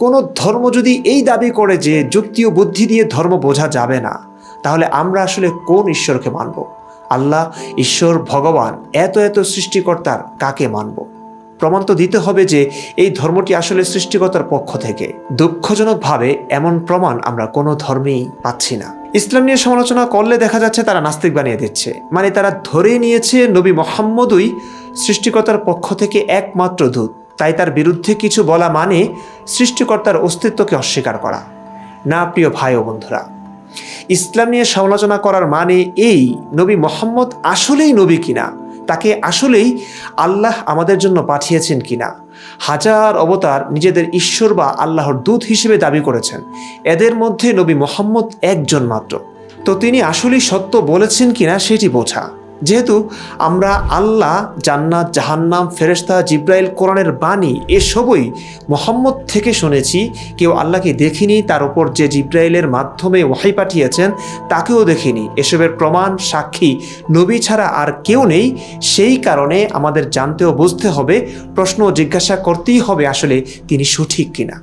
কোনো ধর্ম যদি এই দাবি করে যে যুক্তি ও বুদ্ধি দিয়ে ধর্ম বোঝা যাবে না, তাহলে আমরা আসলে কোন ঈশ্বরকে মানব? আল্লাহ, ঈশ্বর, ভগবান, এত এত সৃষ্টিকর্তার কাকে মানব? প্রমাণ তো দিতে হবে যে এই ধর্মটি আসলে সৃষ্টিকর্তার পক্ষ থেকে। দুঃখজনকভাবে এমন প্রমাণ আমরা কোনো ধর্মেই পাচ্ছি না। ইসলাম নিয়ে সমালোচনা করলে দেখা যাচ্ছে তারা নাস্তিক বানিয়ে দিচ্ছে। মানে তারা ধরে নিয়েছে নবী মোহাম্মদই সৃষ্টিকর্তার পক্ষ থেকে একমাত্র দূত। তাই তার বিরুদ্ধে কিছু বলা মানে সৃষ্টিকর্তার অস্তিত্বকে অস্বীকার করা। না, প্রিয় ভাই ও বন্ধুরা, ইসলাম নিয়ে সমালোচনা করার মানে এই নবী মোহাম্মদ আসলেই নবী কিনা, তাকে আসলেই আল্লাহ আমাদের জন্য পাঠিয়েছেন কিনা? হাজার অবতার নিজেদের ঈশ্বর বা আল্লাহর দূত হিসেবে দাবি করেছেন। এদের মধ্যে নবী মোহাম্মদ একজন মাত্র। তো তিনি আসলেই সত্য বলেছেন কিনা সেটি বোঝা। যেহেতু আমরা আল্লাহ, জান্নাত, জাহান্নাম, ফেরেশতা, জিব্রাইল, কোরআনের বাণী এসবই মোহাম্মদ থেকে শুনেছি। কেউ আল্লাহকে দেখিনি, তার উপর যে জিব্রাইলের মাধ্যমে ওয়াহি পাঠিয়েছেন, তাকেও দেখিনি। এসবের প্রমাণ, সাক্ষী নবী ছাড়া আর কেউ নেই। সেই কারণে আমাদের জানতে ও বুঝতে হবে, প্রশ্ন জিজ্ঞাসা করতেই হবে আসলে তিনি সঠিক কিনা।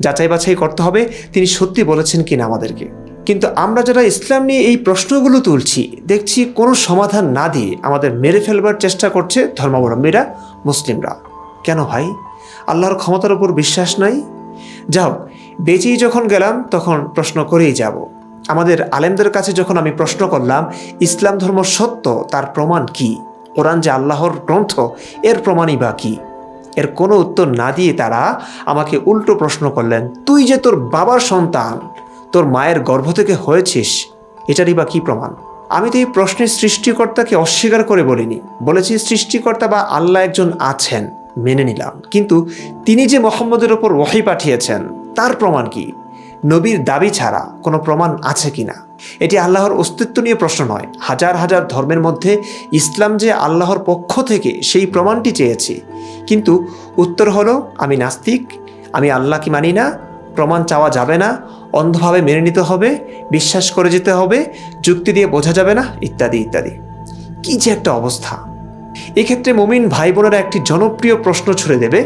যাচাই বাছাই করতে হবে, তিনি সত্যি বলেছেন কিনা আমাদেরকে। কিন্তু আমরা যারা ইসলাম নিয়ে এই প্রশ্নগুলো তুলছি, দেখছি কোনো সমাধান না দিয়ে আমাদের মেরে ফেলবার চেষ্টা করছে ধর্মাবলম্বীরা, মুসলিমরা। কেন ভাই? আল্লাহর ক্ষমতার উপর বিশ্বাস নাই? যাও, বেঁচেই যখন গেলাম, তখন প্রশ্ন করেই যাব। আমাদের আলেমদের কাছে যখন আমি প্রশ্ন করলাম, ইসলাম ধর্ম সত্য, তার প্রমাণ কি? কোরআন যে আল্লাহর গ্রন্থ, এর প্রমাণই বা কী? এর কোনো উত্তর না দিয়ে তারা আমাকে উল্টো প্রশ্ন করলেন, তুই যে তোর বাবার সন্তান তোর মায়ের গর্ভ থেকে হয়েছিস, এটারই বা কী প্রমাণ? আমি তো এই প্রশ্নের সৃষ্টিকর্তাকে অস্বীকার করে বলিনি। বলেছি সৃষ্টিকর্তা বা আল্লাহ একজন আছেন, মেনে নিলাম। কিন্তু তিনি যে মোহাম্মদের ওপর ওয়াহি পাঠিয়েছেন, তার প্রমাণ কি? নবীর দাবি ছাড়া কোনো প্রমাণ আছে কিনা এটি আল্লাহর অস্তিত্ব নিয়ে প্রশ্ন নয়। হাজার হাজার ধর্মের মধ্যে ইসলাম যে আল্লাহর পক্ষ থেকে সেই প্রমাণটি চেয়েছি। কিন্তু উত্তর হলো, আমি নাস্তিক, আমি আল্লাহকে মানি না প্রমাণ চাওয়া যাবে না, অন্ধভাবে মেনে নিতে হবে, বিশ্বাস করে যেতে হবে, যুক্তি দিয়ে বোঝা যাবে না, ইত্যাদি ইত্যাদি। কি যে একটা অবস্থা। এক্ষেত্রে মমিন ভাই বোনেরা একটি জনপ্রিয় প্রশ্ন ছুড়ে দেবে,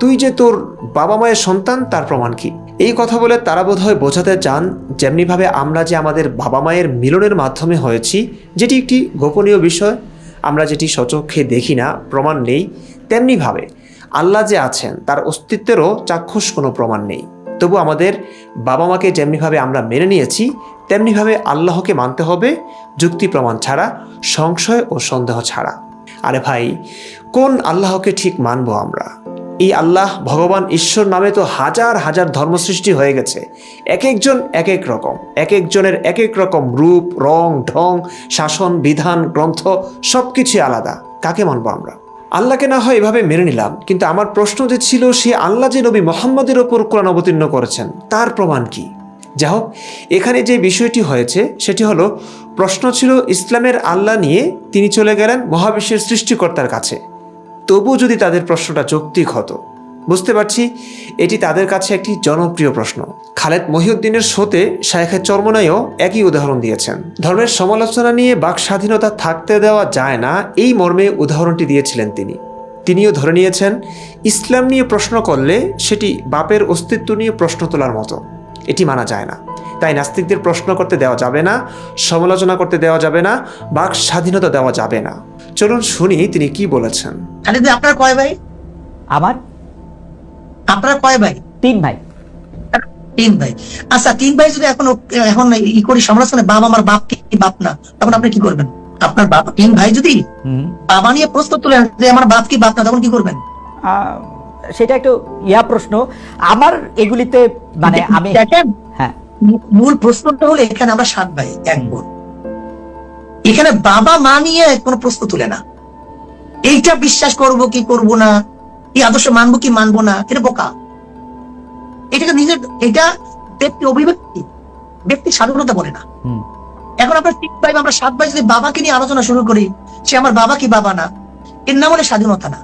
তুই যে তোর বাবা মায়ের সন্তান, তার প্রমাণ কি? এই কথা বলে তারা বোধহয় বোঝাতে চান, যেমনিভাবে আমরা যে আমাদের বাবা মায়ের মিলনের মাধ্যমে হয়েছি, যেটি একটি গোপনীয় বিষয়, আমরা যেটি সচক্ষে দেখি না, প্রমাণ নেই, তেমনিভাবে আল্লাহ যে আছেন, তার অস্তিত্বেরও চাক্ষুষ কোনো প্রমাণ নেই। তবু আমাদের বাবা মাকে যেমনিভাবে আমরা মেনে নিয়েছি, তেমনিভাবে আল্লাহকে মানতে হবে, যুক্তি প্রমাণ ছাড়া, সংশয় ও সন্দেহ ছাড়া। আরে ভাই, কোন আল্লাহকে ঠিক মানবো আমরা? এই আল্লাহ ভগবান ঈশ্বর নামে তো হাজার হাজার ধর্ম সৃষ্টি হয়ে গেছে। এক একজন এক এক রকম, এক একজনের এক এক রকম রূপ, রং, ঢং, শাসন, বিধান, গ্রন্থ সব কিছুই আলাদা। কাকে মানবো আমরা? আল্লাহকে না হয় এভাবে মেনে নিলাম, কিন্তু আমার প্রশ্ন যে ছিল, সে আল্লাহ যে নবী মোহাম্মদের ওপর কোরআন অবতীর্ণ করেছেন, তার প্রমাণ কি? যা হোক, এখানে যে বিষয়টি হয়েছে, সেটি হলো, প্রশ্ন ছিল ইসলামের আল্লাহ নিয়ে তিনি চলে গেলেন মহাবিশ্বের সৃষ্টিকর্তার কাছে। তবু যদি তাদের প্রশ্নটা যৌক্তিক হতো বুঝতে পারছি এটি তাদের কাছে একটি জনপ্রিয় প্রশ্ন। খালেদ মহিউদ্দিনের শোতে শায়েখের চর্মনায়ও একই উদাহরণ দিয়েছেন। ধর্মের সমালোচনা নিয়ে বাক স্বাধীনতা থাকতে দেওয়া যায় না এই মর্মে উদাহরণটি দিয়েছিলেন তিনি। তিনিও ধরে নিয়েছেন ইসলাম নিয়ে প্রশ্ন করলে সেটি বাপের অস্তিত্ব নিয়ে প্রশ্ন তোলার মতো। এটি মানা যায় না। তাই নাস্তিকদের প্রশ্ন করতে দেওয়া যাবে না সমালোচনা করতে দেওয়া যাবে না বাক স্বাধীনতা দেওয়া যাবে না। চলুন শুনি তিনি কি বলেছেন। আপনার কয় ভাই? আমার? আপনার কয় ভাই? তিন ভাই। তিন ভাই। আচ্ছা তিন ভাই যদি এখন এখন ই করি সমালোচনা বাবা আমার বাপ কি বাপ না? তখন আপনি কি করবেন? আপনার বাপ তিন ভাই যদি বাবা নিয়ে প্রশ্ন তুলেন যে আমার বাপ কি বাপ না তখন কি করবেন? সেটা একটু ইয়া প্রশ্ন। আমার এগুলিতে মানে আমি দেখেন হ্যাঁ। মূল প্রশ্নটা হলো এখানে আমরা সাত ভাই এক বোন। এখানে বাবা মা নিয়ে কোনো প্রশ্ন তুলে না। এইটা বিশ্বাস করব কি করব না? এই আদর্শ মানবো কি মানবো না এটা বোকা। এটাকে নিজের এটা ব্যক্তি অভিব্যক্তি ব্যক্তি স্বাধীনতা বলে না। এখন আমরা তিন ভাই আমরা সাত ভাই যদি বাবাকে নিয়ে আলোচনা শুরু করি সে আমার বাবা কি বাবা না? এর নাম হলে স্বাধীনতা না।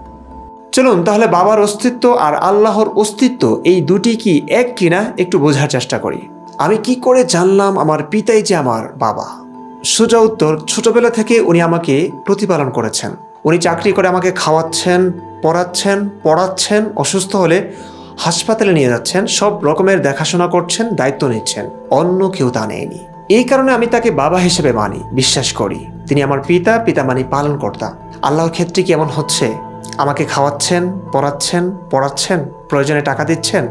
চলুন তাহলে বাবার অস্তিত্ব আর আল্লাহর অস্তিত্ব এই দুটি কি এক কিনা একটু বোঝার চেষ্টা করি। আমি কি করে জানলাম আমার পিতাই যে আমার বাবা? সোজা উত্তর ছোটবেলা থেকে উনি আমাকে প্রতিপালন করেছেন। উনি চাকরি করে আমাকে খাওয়াচ্ছেন পড়াচ্ছেন পড়াচ্ছেন, অসুস্থ হলে হাসপাতালে নিয়ে যাচ্ছেন, সব রকমের দেখাশোনা করছেন, দায়িত্ব নিচ্ছেন, অন্য কেউ তা নেয়নি। এই কারণে আমি তাকে বাবা হিসেবে মানি, বিশ্বাস করি। তিনি আমার পিতা পিতা মানি পালন কর্তা আল্লাহর ক্ষেত্রে কি এমন হচ্ছে? আমাকে খাওয়াচ্ছেন, পড়াচ্ছেন পড়াচ্ছেন, প্রয়োজনে টাকা দিচ্ছেন,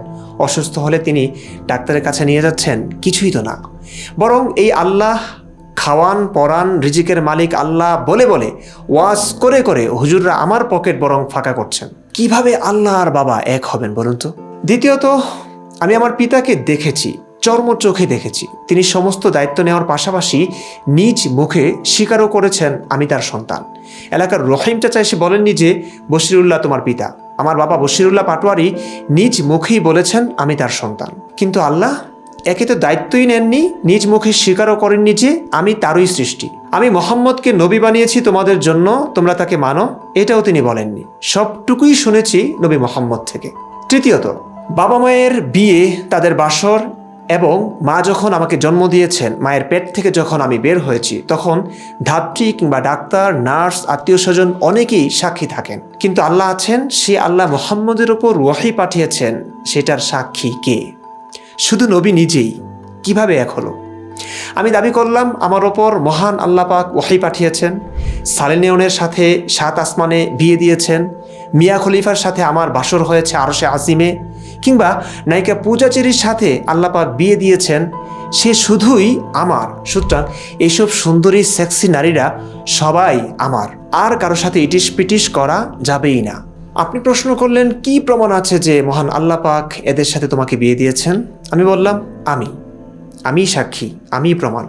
অসুস্থ হলে তিনি ডাক্তারের কাছে নিয়ে যাচ্ছেন, কিছুই তো না। বরং এই আল্লাহ খাওয়ান, পরান, রিজিকের মালিক আল্লাহ বলে বলে ওয়াজ করে করে হুজুররা আমার পকেট বরং ফাঁকা করছেন। কীভাবে আল্লাহ আর বাবা এক হবেন বলুন তো? দ্বিতীয়ত, আমি আমার পিতাকে দেখেছি চর্ম চোখে দেখেছি। তিনি সমস্ত দায়িত্ব নেওয়ার পাশাপাশি নিজ মুখে স্বীকারও করেছেন, আমি তার সন্তান। এলাকার রহিম চাচা এসে বলেননি যে, বশিরুল্লাহ তোমার পিতা। আমার বাবা বশিরুল্লাহ পাটোয়ারি নিজ মুখেই বলেছেন, আমি তার সন্তান। কিন্তু আল্লাহ একে তো দায়িত্বই নেননি, নিজ মুখে স্বীকারও করেননি যে আমি তারই সৃষ্টি। আমি মোহাম্মদকে নবী বানিয়েছি তোমাদের জন্য, তোমরা তাকে মানো, এটাও তিনি বলেননি। সবটুকুই শুনেছি নবী মোহাম্মদ থেকে। তৃতীয়ত, বাবা মায়ের বিয়ে, তাদের বাসর এবং মা যখন আমাকে জন্ম দিয়েছেন, মায়ের পেট থেকে যখন আমি বের হয়েছি, তখন ধাত্রী কিংবা ডাক্তার, নার্স আত্মীয় স্বজন অনেকেই সাক্ষী থাকেন। কিন্তু আল্লাহ আছেন, সে আল্লাহ মোহাম্মদের ওপর ওয়াহি পাঠিয়েছেন, সেটার সাক্ষী কে? শুধু নবী নিজেই। কীভাবে এক হলো? আমি দাবি করলাম, আমার ওপর মহান আল্লাহ পাক ওয়াহি পাঠিয়েছেন, সালেনিয়নের সাথে সাত আসমানে বিয়ে দিয়েছেন, মিয়া খলিফার সাথে আমার বাসর হয়েছে আরশে আজিমে, কিংবা নায়িকা পূজাচেরির সাথে আল্লাহ পাক বিয়ে দিয়েছেন, সে শুধুই আমার। সুতরাং এইসব সুন্দরী, সেক্সি নারীরা সবাই আমার। আর কারও সাথে ইটিস পিটিস করা যাবেই না। আপনি প্রশ্ন করলেন, কি প্রমাণ আছে যে মহান আল্লাহ পাক এদের সাথে তোমাকে বিয়ে দিয়েছেন? আমি বললাম, আমি। আমি সাক্ষী, আমি প্রমাণ।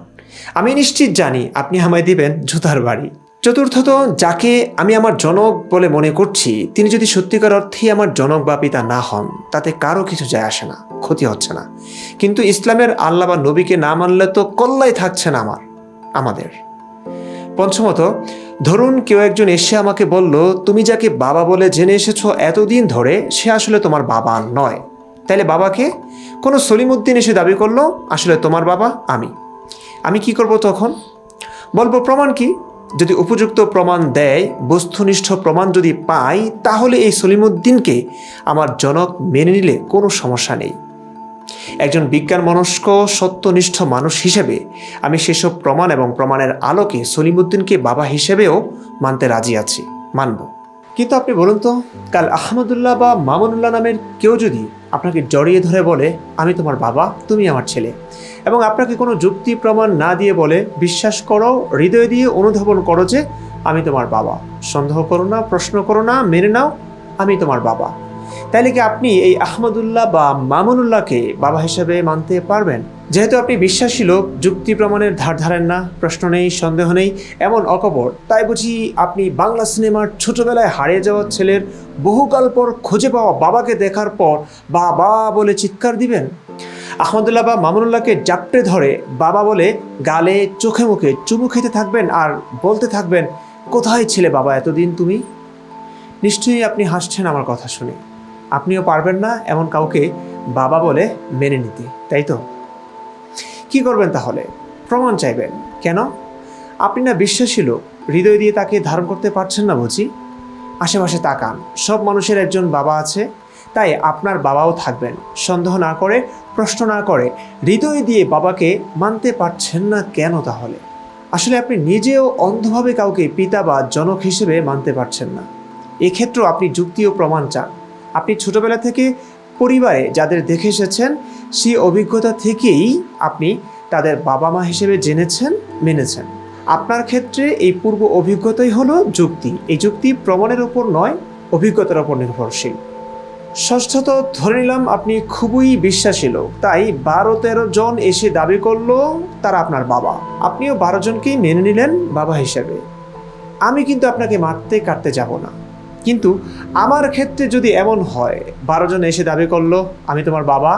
আমি নিশ্চিত জানি আপনি আমায় দিবেন জুতার বাড়ি। চতুর্থত, যাকে আমি আমার জনক বলে মনে করছি, তিনি যদি সত্যিকার অর্থেই আমার জনক বা পিতা না হন, তাতে কারও কিছু যায় আসে না, ক্ষতি হচ্ছে না। কিন্তু ইসলামের আল্লাহ বা নবীকে না মানলে তো কল্লাই থাকছে না আমার, আমাদের। পঞ্চমত, ধরুন কেউ একজন এসে আমাকে বলল, তুমি যাকে বাবা বলে জেনে এসেছ এতদিন ধরে, সে আসলে তোমার বাবা নয়। তাইলে বাবাকে কোনো সলিমুদ্দিন এসে দাবি করল, আসলে তোমার বাবা আমি। আমি কি করব তখন? বলব, প্রমাণ কি? যদি উপযুক্ত প্রমাণ দেয়, বস্তুনিষ্ঠ প্রমাণ যদি পাই, তাহলে এই সলিমুদ্দিনকে আমার জনক মেনে নিলে কোনো সমস্যা নেই। একজন বিজ্ঞান মনস্ক, সত্যনিষ্ঠ মানুষ হিসেবে আমি সেসব প্রমাণ এবং প্রমাণের আলোকে সলিমুদ্দিনকে বাবা হিসেবেও মানতে রাজি আছি, মানব। কিন্তু আপনি বলুন তো, কাল আহমদুল্লাহ বা মামুনুল্লাহ নামের কেউ যদি আপনাকে জড়িয়ে ধরে বলে, আমি তোমার বাবা, তুমি আমার ছেলে। এবং আপনাকে কোনো যুক্তি প্রমাণ না দিয়ে বলে, বিশ্বাস করো, হৃদয় দিয়ে অনুধাবন করো যে, আমি তোমার বাবা। সন্দেহ করো না, প্রশ্ন করো না, মেনে নাও, আমি তোমার বাবা। তাইলে কি আপনি এই আহমদুল্লাহ বা মামুনুল্লাহকে বাবা হিসেবে মানতে পারবেন? যেহেতু আপনি বিশ্বাসী লোক, যুক্তি প্রমাণের ধার ধারেন না, প্রশ্ন নেই, সন্দেহ নেই, এমন অকপট। তাই বুঝি আপনি বাংলা সিনেমার ছোটবেলায় হারিয়ে যাওয়া ছেলের বহুকাল পর খুঁজে পাওয়া বাবাকে দেখার পর বাবা বলে চিৎকার দিবেন? আহমদুল্লাহ বা মামুনুল্লাহকে জাপটে ধরে বাবা বলে, গালে, চোখে মুখে চুমু খেতে থাকবেন আর বলতে থাকবেন, কোথায় ছিলে বাবা এতদিন তুমি নিশ্চয়ই আপনি হাসছেন আমার কথা শুনে। আপনিও পারবেন না এমন কাউকে বাবা বলে মেনে নিতে, তাই তো? কি করবেন তাহলে? প্রমাণ চাইবেন। কেন? আপনি না বিশ্বাসী লোক, হৃদয় দিয়ে তাকে ধারণ করতে পারছেন না বুঝি? আশেপাশে তাকান, সব মানুষের একজন বাবা আছে, তাই আপনার বাবাও থাকবেন। সন্দেহ না করে, প্রশ্ন না করে, হৃদয় দিয়ে বাবাকে মানতে পারছেন না কেন তাহলে? আসলে আপনি নিজেও অন্ধভাবে কাউকে পিতা বা জনক হিসেবে মানতে পারছেন না। এক্ষেত্রেও আপনি যুক্তি ও প্রমাণ চান। আপনি ছোটবেলা থেকে পরিবারে যাদের দেখে এসেছেন, সেই অভিজ্ঞতা থেকেই আপনি তাদের বাবা মা হিসেবে জেনেছেন, মেনেছেন। আপনার ক্ষেত্রে এই পূর্ব অভিজ্ঞতাই হলো যুক্তি। এই যুক্তি প্রমাণের উপর নয়, অভিজ্ঞতার উপর নির্ভরশীল। ষষ্ঠত, ধরে নিলাম আপনি খুবই বিশ্বাসী লোক, তাই বারো তেরো জন এসে দাবি করল তারা আপনার বাবা। আপনিও বারো জনকেই মেনে নিলেন বাবা হিসেবে। আমি কিন্তু আপনাকে মারতে কাটতে যাব না। কিন্তু আমার ক্ষেত্রে যদি এমন হয় বারো জন এসে দাবি করল আমি তোমার বাবা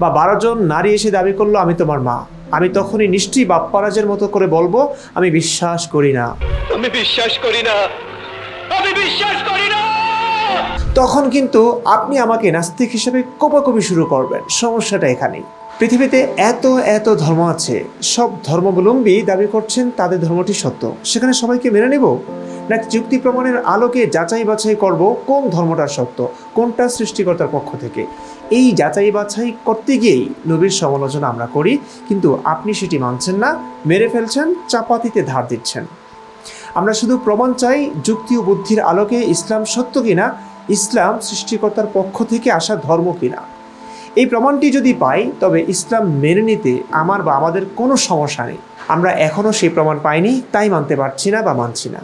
বা বারো জন নারী এসে দাবি করল আমি তোমার মা আমি তখনই নিশ্চয়ই বাপ্পারাজের মতো করে বলব আমি বিশ্বাস করি না। আমি বিশ্বাস করি না। আমি বিশ্বাস করি না। তখন কিন্তু আপনি আমাকে নাস্তিক হিসেবে কোপাকপি শুরু করবেন সমস্যাটা এখানেই। পৃথিবীতে এত এত ধর্ম আছে সব ধর্মাবলম্বী দাবি করছেন তাদের ধর্মটি সত্য। সেখানে সবাইকে মেনে নেব? নাকি যুক্তি প্রমাণের আলোকে যাচাই বাছাই করব? কোন ধর্মটা সত্য কোনটা সৃষ্টিকর্তার পক্ষ থেকে? এই যাচাই বাছাই করতে গিয়েই নবীর সমালোচনা আমরা করি, কিন্তু আপনি সেটি মানছেন না, মেরে ফেলছেন, চাপাতিতে ধার দিচ্ছেন। আমরা শুধু প্রমাণ চাই, যুক্তি ও বুদ্ধির আলোকে ইসলাম সত্য কিনা, ইসলাম সৃষ্টিকর্তার পক্ষ থেকে আসা ধর্ম কিনা। এই প্রমাণটি যদি পাই, তবে ইসলাম মেনে নিতে আমার বা আমাদের কোনো সমস্যা নেই। আমরা এখনও সেই প্রমাণ পাইনি, তাই মানতে পারছি না বা মানছি না।